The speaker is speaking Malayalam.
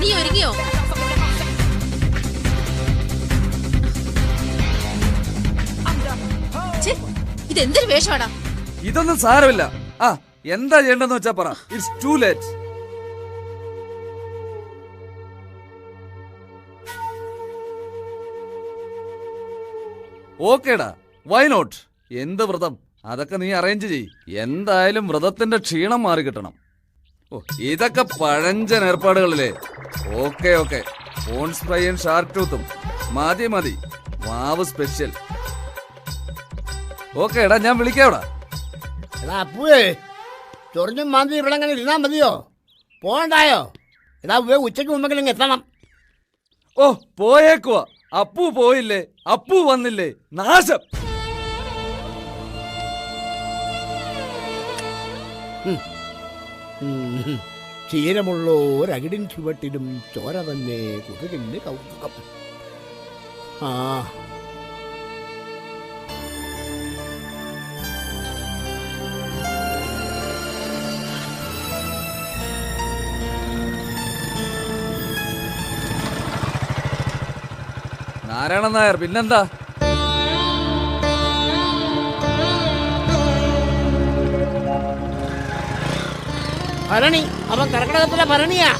നീ ഒരുങ്ങിയോ? ഇതെന്തൊരു വേഷമാടാ? ഇതൊന്നും സാരമില്ല. ആ എന്താ ചെയ്യേണ്ടെന്ന് വെച്ചാ പറ. ഇറ്റ്സ് ടു ലേറ്റ് ഓക്കേടാ. വൈ നോട്ട് എന്ത് വ്രതം? അതൊക്കെ നീ അറേഞ്ച് ചെയ് എന്തായാലും വ്രതത്തിന്റെ ക്ഷീണം മാറി കിട്ടണം ഓ ഇതൊക്കെ പഴഞ്ചൻ ഏർപ്പാടുകളല്ലേ ഓക്കെ ഓക്കെ. ഫോൺ സ്പ്രൈയും ഷാർക്ക് ടൂത്തും മതി മതി. വാവ് സ്പെഷ്യൽ. ഓക്കെ എടാ ഞാൻ വിളിക്കാവിടാ എടാ അപ്പുവേ ചൊറിഞ്ഞും മാന്തി ഇവിടെ അങ്ങനെ ഇരുന്നാ മതിയോ? പോണ്ടായോ എടാ ഉവ്വേ ഉച്ചയ്ക്ക് മുമ്പെങ്കിലും എത്തണം. ഓ പോയേക്കുവാ. അപ്പു പോയില്ലേ? അപ്പു വന്നില്ലേ? നാശം. ക്ഷീരമുള്ളോരകിടിൻ ചുവട്ടിലും ചോര തന്നെ കുതിരിന് കൗതുകം. ആ. നാരായണൻ നായർ പിന്നെന്താ? பரணி. அவன் கர்நாடகத்தில் பரணியா?